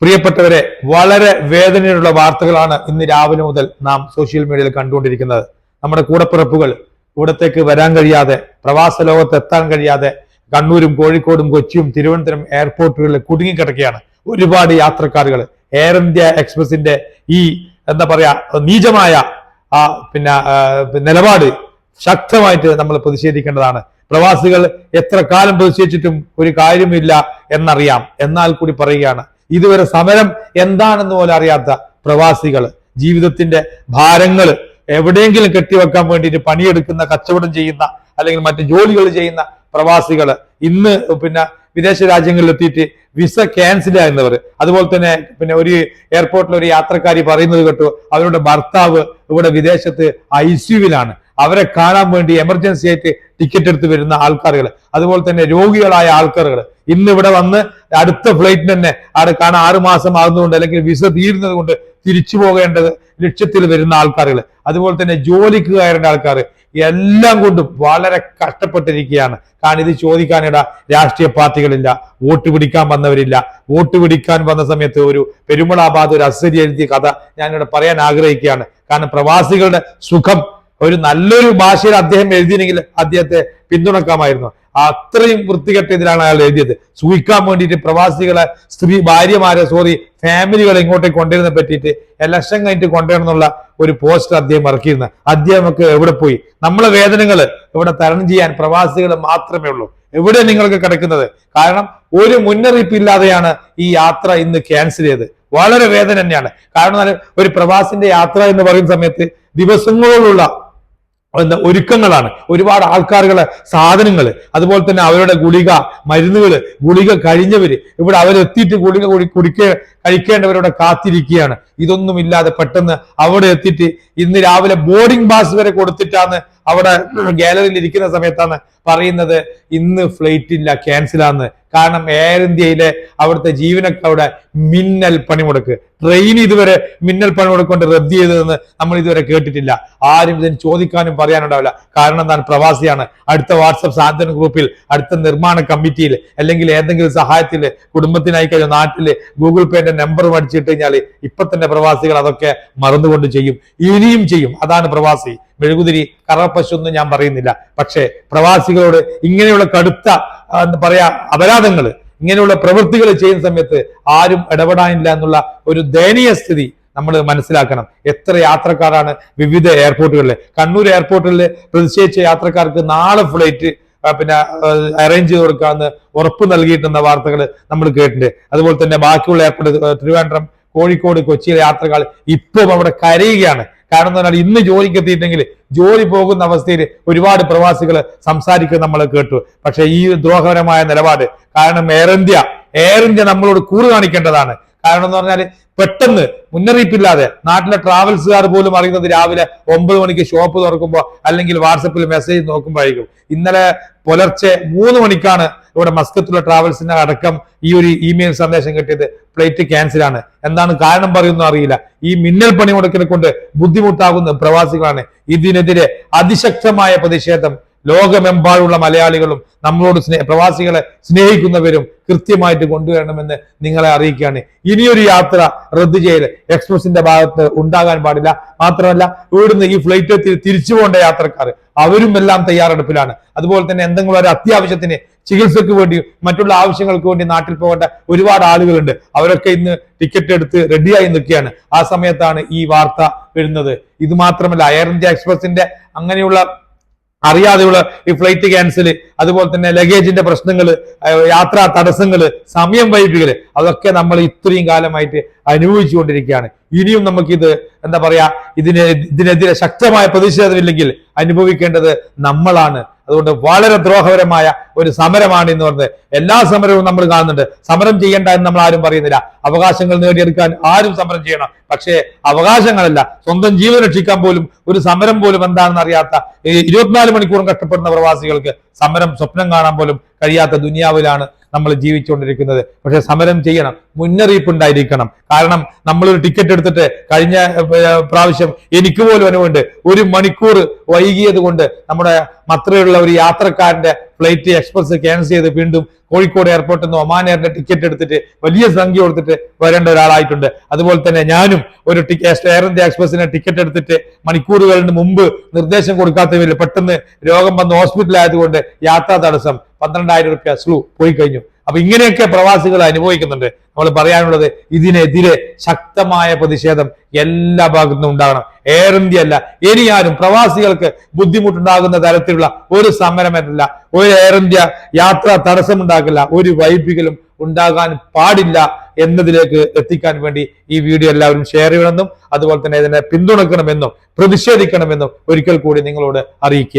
പ്രിയപ്പെട്ടവരെ വളരെ വേദനയുള്ള വാർത്തകളാണ് ഇന്ന് രാവിലെ മുതൽ നാം സോഷ്യൽ മീഡിയയിൽ കണ്ടുകൊണ്ടിരിക്കുന്നത്. നമ്മുടെ കൂടപ്പിറപ്പുകൾ ഇവിടത്തേക്ക് വരാൻ കഴിയാതെ പ്രവാസ ലോകത്ത് എത്താൻ കഴിയാതെ കണ്ണൂരും കോഴിക്കോടും കൊച്ചിയും തിരുവനന്തപുരം എയർപോർട്ടുകളിൽ കുടുങ്ങിക്കിടക്കുകയാണ് ഒരുപാട് യാത്രക്കാരുകൾ. എയർ ഇന്ത്യ എക്സ്പ്രസിന്റെ ഈ എന്താ പറയാ നീചമായ ആ പിന്നെ നിലപാട് ശക്തമായിട്ട് നമ്മൾ പ്രതിഷേധിക്കേണ്ടതാണ്. പ്രവാസികൾ എത്ര കാലം പ്രതിഷേധിച്ചിട്ടും ഒരു കാര്യമില്ല എന്നറിയാം. എന്നാൽ കൂടി പറയുകയാണ് ഇതുവരെ സമരം എന്താണെന്ന് പോലും അറിയാത്ത പ്രവാസികൾ ജീവിതത്തിന്റെ ഭാരങ്ങൾ എവിടെയെങ്കിലും കെട്ടിവെക്കാൻ വേണ്ടിയിട്ട് പണിയെടുക്കുന്ന കച്ചവടം ചെയ്യുന്ന അല്ലെങ്കിൽ മറ്റു ജോലികൾ ചെയ്യുന്ന പ്രവാസികൾ ഇന്ന് പിന്നെ വിദേശ രാജ്യങ്ങളിൽ എത്തിയിട്ട് വിസ ക്യാൻസൽ ആയിരുന്നവർ അതുപോലെ തന്നെ പിന്നെ ഒരു എയർപോർട്ടിൽ ഒരു യാത്രക്കാരി പറയുന്നത് കേട്ടു അവരുടെ ഭർത്താവ് ഇവിടെ വിദേശത്ത് ഐ സിയുവിലാണ് അവരെ കാണാൻ വേണ്ടി എമർജൻസി ആയിട്ട് ടിക്കറ്റ് എടുത്ത് വരുന്ന ആൾക്കാരുകൾ അതുപോലെ തന്നെ രോഗികളായ ആൾക്കാരുകൾ ഇന്ന് ഇവിടെ വന്ന് അടുത്ത ഫ്ലൈറ്റിന് തന്നെ അവിടെ കാണാൻ ആറ് മാസം ആകുന്നതുകൊണ്ട് അല്ലെങ്കിൽ വിസ തീരുന്നത് കൊണ്ട് തിരിച്ചു പോകേണ്ടത് ലക്ഷ്യത്തിൽ വരുന്ന ആൾക്കാരുകൾ അതുപോലെ തന്നെ ജോലിക്ക് കയറേണ്ട ആൾക്കാർ. എല്ലാം കൊണ്ടും വളരെ കഷ്ടപ്പെട്ടിരിക്കുകയാണ്. കാരണം ഇത് ചോദിക്കാനിട രാഷ്ട്രീയ പാർട്ടികളില്ല. വോട്ട് പിടിക്കാൻ വന്നവരില്ല. വോട്ട് പിടിക്കാൻ വന്ന സമയത്ത് ഒരു പെരുമളാബാദ് ഒരു അസരി എഴുതിയ കഥ ഞാനിവിടെ പറയാൻ ആഗ്രഹിക്കുകയാണ്. കാരണം പ്രവാസികളുടെ സുഖം ഒരു നല്ലൊരു ഭാഷയിൽ അദ്ദേഹം എഴുതിയെങ്കിൽ അദ്ദേഹത്തെ പിന്തുണക്കാമായിരുന്നു. അത്രയും വൃത്തികെട്ട ഇതിലാണ് അയാൾ എഴുതിയത്. സൂഹിക്കാൻ വേണ്ടിയിട്ട് പ്രവാസികളെ സ്ത്രീ ഭാര്യമാരെ സോറി ഫാമിലികളെ ഇങ്ങോട്ടേക്ക് കൊണ്ടുവരുന്ന പറ്റിയിട്ട് ലക്ഷം കഴിഞ്ഞിട്ട് കൊണ്ടുവരണമെന്നുള്ള ഒരു പോസ്റ്റർ അദ്ദേഹം ഇറക്കിയിരുന്നു. അദ്ദേഹം ഒക്കെ എവിടെ പോയി? നമ്മളെ വേദനകൾ ഇവിടെ തരണം ചെയ്യാൻ പ്രവാസികൾ മാത്രമേ ഉള്ളൂ. എവിടെ നിങ്ങൾക്ക് കിടക്കുന്നത്? കാരണം ഒരു മുന്നറിയിപ്പ് ഇല്ലാതെയാണ് ഈ യാത്ര ഇന്ന് ക്യാൻസൽ ചെയ്തത്. വളരെ വേദന തന്നെയാണ്. കാരണം ഒരു പ്രവാസിന്റെ യാത്ര എന്ന് പറയുന്ന സമയത്ത് ദിവസങ്ങളോടുള്ള ഒരുക്കങ്ങളാണ്. ഒരുപാട് ആൾക്കാരുകളെ സാധനങ്ങൾ അതുപോലെ തന്നെ അവരുടെ ഗുളിക മരുന്നുകൾ ഗുളിക കഴിഞ്ഞവര് ഇവിടെ അവരെത്തിയിട്ട് ഗുളിക കുടിക്കേ കഴിക്കേണ്ടവരുടെ കാത്തിരിക്കുകയാണ്. ഇതൊന്നും ഇല്ലാതെ പെട്ടെന്ന് അവിടെ എത്തിയിട്ട് ഇന്ന് രാവിലെ ബോർഡിംഗ് പാസ് വരെ കൊടുത്തിട്ടാണ് അവിടെ ഗാലറിയിൽ ഇരിക്കുന്ന സമയത്താണ് പറയുന്നത് ഇന്ന് ഫ്ലൈറ്റ് ഇല്ല ക്യാൻസൽ കാരണം എയർ ഇന്ത്യയിലെ അവിടുത്തെ ജീവനക്കാരുടെ മിന്നൽ പണിമുടക്ക്. ട്രെയിൻ ഇതുവരെ മിന്നൽ പണിമുടക്ക് കൊണ്ട് റദ്ദ് ചെയ്തതെന്ന് നമ്മൾ ഇതുവരെ കേട്ടിട്ടില്ല. ആരും ഇതിന് ചോദിക്കാനും പറയാനുണ്ടാവില്ല. കാരണം താൻ പ്രവാസിയാണ്. അടുത്ത വാട്സപ്പ് സാന്ത്വന ഗ്രൂപ്പിൽ അടുത്ത നിർമ്മാണ കമ്മിറ്റിയിൽ അല്ലെങ്കിൽ ഏതെങ്കിലും സഹായത്തിൽ കുടുംബത്തിനായി കഴിഞ്ഞ നാട്ടിൽ ഗൂഗിൾ പേന്റെ നമ്പർ അടിച്ചിട്ട് കഴിഞ്ഞാൽ ഇപ്പൊ തന്നെ പ്രവാസികൾ അതൊക്കെ മറന്നുകൊണ്ട് ചെയ്യും. ഇനിയും ചെയ്യും. അതാണ് പ്രവാസി. മെഴുകുതിരി കറപ്പശു ഒന്നും ഞാൻ പറയുന്നില്ല. പക്ഷേ പ്രവാസികളോട് ഇങ്ങനെയുള്ള കടുത്ത എന്താ പറയാ അപരാധങ്ങൾ ഇങ്ങനെയുള്ള പ്രവൃത്തികൾ ചെയ്യുന്ന സമയത്ത് ആരും ഇടപെടാനില്ല എന്നുള്ള ഒരു ദയനീയ സ്ഥിതി നമ്മൾ മനസ്സിലാക്കണം. എത്ര യാത്രക്കാരാണ് വിവിധ എയർപോർട്ടുകളിൽ കണ്ണൂർ എയർപോർട്ടിൽ പ്രതിഷേധിച്ച യാത്രക്കാർക്ക് നാളെ ഫ്ലൈറ്റ് പിന്നെ അറേഞ്ച് ചെയ്ത് കൊടുക്കാമെന്ന് ഉറപ്പ് നൽകിയിട്ടുന്ന വാർത്തകൾ നമ്മൾ കേട്ടിട്ടുണ്ട്. അതുപോലെ തന്നെ ബാക്കിയുള്ള എയർപോർട്ട് തിരുവനന്തപുരം കോഴിക്കോട് കൊച്ചിയിലെ യാത്രക്കാർ ഇപ്പം അവിടെ കരയുകയാണ്. കാരണം എന്ന് പറഞ്ഞാൽ ഇന്ന് ജോലിക്ക് എത്തിയിട്ടെങ്കിൽ ജോലി പോകുന്ന അവസ്ഥയിൽ ഒരുപാട് പ്രവാസികൾ സംസാരിക്കുന്നത് നമ്മൾ കേട്ടു. പക്ഷേ ഈ ദ്രോഹപരമായ നിലപാട് കാരണം എയർ ഇന്ത്യ എയർ ഇന്ത്യ നമ്മളോട് കൂറ് കാണിക്കേണ്ടതാണ്. കാരണം എന്ന് പറഞ്ഞാൽ പെട്ടെന്ന് മുന്നറിയിപ്പില്ലാതെ നാട്ടിലെ ട്രാവൽസുകാർ പോലും അറിയുന്നത് രാവിലെ ഒമ്പത് മണിക്ക് ഷോപ്പ് തുറക്കുമ്പോൾ അല്ലെങ്കിൽ വാട്സപ്പിൽ മെസ്സേജ് നോക്കുമ്പോഴായിരിക്കും. ഇന്നലെ പുലർച്ചെ മൂന്ന് മണിക്കാണ് ഇവിടെ മസ്കത്തുള്ള ട്രാവൽസിന്റെ അടക്കം ഈ ഒരു ഇമെയിൽ സന്ദേശം കിട്ടിയത്. ഫ്ലൈറ്റ് ക്യാൻസൽ ആണ്. എന്താണ് കാരണം പറയുന്നു അറിയില്ല. ഈ മിന്നൽ പണി മുടക്കിനെ കൊണ്ട് ബുദ്ധിമുട്ടാകുന്ന പ്രവാസികളാണ് ഇതിനെതിരെ അതിശക്തമായ പ്രതിഷേധം ലോകമെമ്പാടുള്ള മലയാളികളും നമ്മളോട് സ്നേഹ പ്രവാസികളെ സ്നേഹിക്കുന്നവരും കൃത്യമായിട്ട് കൊണ്ടുവരണമെന്ന് നിങ്ങളെ അറിയിക്കുകയാണ്. ഇനിയൊരു യാത്ര റദ്ദ് ചെയ്യൽ എക്സ്പ്രസിന്റെ ഭാഗത്ത് ഉണ്ടാകാൻ പാടില്ല. മാത്രമല്ല ഇവിടുന്ന് ഈ ഫ്ലൈറ്റ് തിരിച്ചു പോകേണ്ട യാത്രക്കാർ അവരും എല്ലാം തയ്യാറെടുപ്പിലാണ്. അതുപോലെ തന്നെ എന്തെങ്കിലും ഒരു അത്യാവശ്യത്തിന് ചികിത്സയ്ക്ക് വേണ്ടിയും മറ്റുള്ള ആവശ്യങ്ങൾക്ക് വേണ്ടി നാട്ടിൽ പോകേണ്ട ഒരുപാട് ആളുകളുണ്ട്. അവരൊക്കെ ഇന്ന് ടിക്കറ്റ് എടുത്ത് റെഡിയായി നിൽക്കുകയാണ്. ആ സമയത്താണ് ഈ വാർത്ത വരുന്നത്. ഇത് മാത്രമല്ല എയർ ഇന്ത്യ എക്സ്പ്രസിന്റെ അങ്ങനെയുള്ള അറിയാതെയുള്ള ഈ ഫ്ലൈറ്റ് ക്യാൻസൽ അതുപോലെ തന്നെ ലഗേജിന്റെ പ്രശ്നങ്ങൾ യാത്രാ തടസ്സങ്ങൾ സമയം വൈകിപ്പിക്കൽ അതൊക്കെ നമ്മൾ ഇത്രയും കാലമായിട്ട് അനുഭവിച്ചുകൊണ്ടിരിക്കുകയാണ്. ഇനിയും നമുക്കിത് എന്താ പറയാ ഇതിനെ ഇതിനെതിരെ ശക്തമായ പ്രതിഷേധമില്ലെങ്കിൽ അനുഭവിക്കേണ്ടത് നമ്മളാണ്. അതുകൊണ്ട് വളരെ ദ്രോഹപരമായ ഒരു സമരമാണ് എന്ന് പറഞ്ഞത്. എല്ലാ സമരവും നമ്മൾ കാണുന്നുണ്ട്. സമരം ചെയ്യേണ്ട എന്ന് നമ്മൾ ആരും പറയുന്നില്ല. അവകാശങ്ങൾ നേടിയെടുക്കാൻ ആരും സമരം ചെയ്യണം. പക്ഷേ അവകാശങ്ങളല്ല. സ്വന്തം ജീവൻ രക്ഷിക്കാൻ പോലും ഒരു സമരം പോലും എന്താണെന്ന് അറിയാത്ത ഇരുപത്തിനാല് മണിക്കൂറും കഷ്ടപ്പെടുന്ന പ്രവാസികൾക്ക് സമരം സ്വപ്നം കാണാൻ പോലും കഴിയാത്ത ദുനിയാവിലാണ് നമ്മൾ ജീവിച്ചുകൊണ്ടിരിക്കുന്നത്. പക്ഷെ സമരം ചെയ്യണം. മുന്നറിയിപ്പ് ഉണ്ടായിരിക്കണം കാരണം നമ്മളൊരു ടിക്കറ്റ് എടുത്തിട്ട് കഴിഞ്ഞ പ്രാവശ്യം എനിക്ക് പോലും അനുവുണ്ട് ഒരു മണിക്കൂർ വൈകിയത് കൊണ്ട് നമ്മുടെ മത്രയുള്ള ഒരു യാത്രക്കാരന്റെ ഫ്ലൈറ്റ് എക്സ്പ്രസ് ക്യാൻസൽ ചെയ്ത് വീണ്ടും കോഴിക്കോട് എയർപോർട്ടിൽ നിന്ന് ഒമാൻ എയറിന്റെ ടിക്കറ്റ് എടുത്തിട്ട് വലിയ സംഖ്യ കൊടുത്തിട്ട് വരേണ്ട ഒരാളായിട്ടുണ്ട്. അതുപോലെ തന്നെ ഞാനും ഒരു എയർ ഇന്ത്യ എക്സ്പ്രസിന് ടിക്കറ്റ് എടുത്തിട്ട് മണിക്കൂറുകളിന് മുമ്പ് നിർദ്ദേശം കൊടുക്കാത്തവരിൽ പെട്ടെന്ന് രോഗം വന്ന് ഹോസ്പിറ്റലായതുകൊണ്ട് യാത്രാ തടസ്സം പന്ത്രണ്ടായിരം റുപ്യ സ്ലൂ പോയി കഴിഞ്ഞു. അപ്പൊ ഇങ്ങനെയൊക്കെ പ്രവാസികൾ അനുഭവിക്കുന്നുണ്ട്. നമ്മൾ പറയാനുള്ളത് ഇതിനെതിരെ ശക്തമായ പ്രതിഷേധം എല്ലാ ഭാഗത്തുനിന്നും ഉണ്ടാകണം. എയർ ഇന്ത്യ അല്ല. ഇനി ആരും പ്രവാസികൾക്ക് ബുദ്ധിമുട്ടുണ്ടാകുന്ന തരത്തിലുള്ള ഒരു സമരമല്ല ഒരു എയർ ഇന്ത്യ യാത്ര തടസ്സമുണ്ടാക്കില്ല ഒരു വൈപ്പിക്കലും ഉണ്ടാകാൻ പാടില്ല എന്നതിലേക്ക് എത്തിക്കാൻ വേണ്ടി ഈ വീഡിയോ എല്ലാവരും ഷെയർ ചെയ്യണമെന്നും അതുപോലെ തന്നെ ഇതിനെ പിന്തുണക്കണമെന്നും പ്രതിഷേധിക്കണമെന്നും ഒരിക്കൽ കൂടി നിങ്ങളോട് അറിയിക്കുക.